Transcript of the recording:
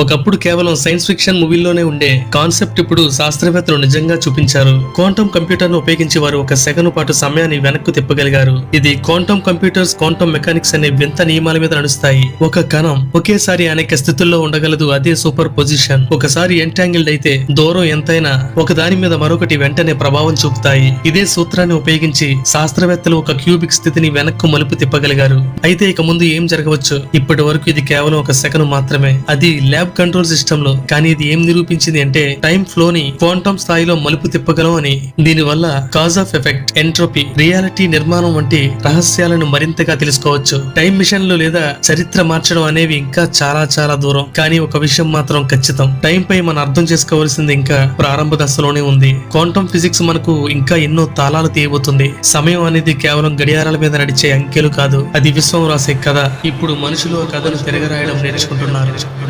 ఒకప్పుడు కేవలం science fiction మూవీల్లోనే ఉండే కాన్సెప్ట్ ఇప్పుడు శాస్త్రవేత్తలు నిజంగా చూపించారు. క్వాంటమ్ కంప్యూటర్ను ఉపయోగించి వారు ఒక సెకను పాటు సమయాన్ని వెనక్కు తిప్పగలిగారు. ఇది క్వాంటమ్ కంప్యూటర్స్ క్వాంటమ్ మెకానిక్స్ అనే వింత నియమాల మీద నడుస్తాయి. ఒక కణం ఒకేసారి అనేక స్థితుల్లో ఉండగలదు అదే సూపర్ పొజిషన్. ఒకసారి ఎంటాంగిల్డ్ అయితే దూరం ఎంతైనా ఒక దాని మీద మరొకటి వెంటనే ప్రభావం చూపుతాయి. ఇదే సూత్రాన్ని ఉపయోగించి శాస్త్రవేత్తలు ఒక క్యూబిక్ స్థితిని వెనక్కు మలుపు తిప్పగలిగారు. అయితే ఇక ముందు ఏం జరగవచ్చు? ఇప్పటి వరకు ఇది కేవలం ఒక సెకను మాత్రమే. అది ల్యాబ్ కంట్రోల్ సిస్టమ్లో కానీ ఇది ఏం నిరూపించింది అంటే టైం ఫ్లో ని క్వాంటం స్థాయిలో మలుపు తిప్పగలం అని. దీని వల్ల cause of effect entropy reality నిర్మాణం వంటి రహస్యాలను మరింతగా తెలుసుకోవచ్చు. టైం మిషన్లు లేదా చరిత్ర మార్చడం అనేవి ఇంకా చాలా చాలా దూరం. కానీ ఒక విషయం మాత్రం ఖచ్చితం. టైం పై మనం అర్థం చేసుకోవాల్సింది ఇంకా ప్రారంభ దశలోనే ఉంది. క్వాంటమ్ ఫిజిక్స్ మనకు ఇంకా ఎన్నో తాళాలు తీయబోతుంది. సమయం అనేది కేవలం గడియారాల మీద నడిచే అంకెలు కాదు. అది విశ్వం రాసే కథ. ఇప్పుడు మనుషులు ఆ కథను తిరగరాయడం నేర్చుకుంటున్నారు.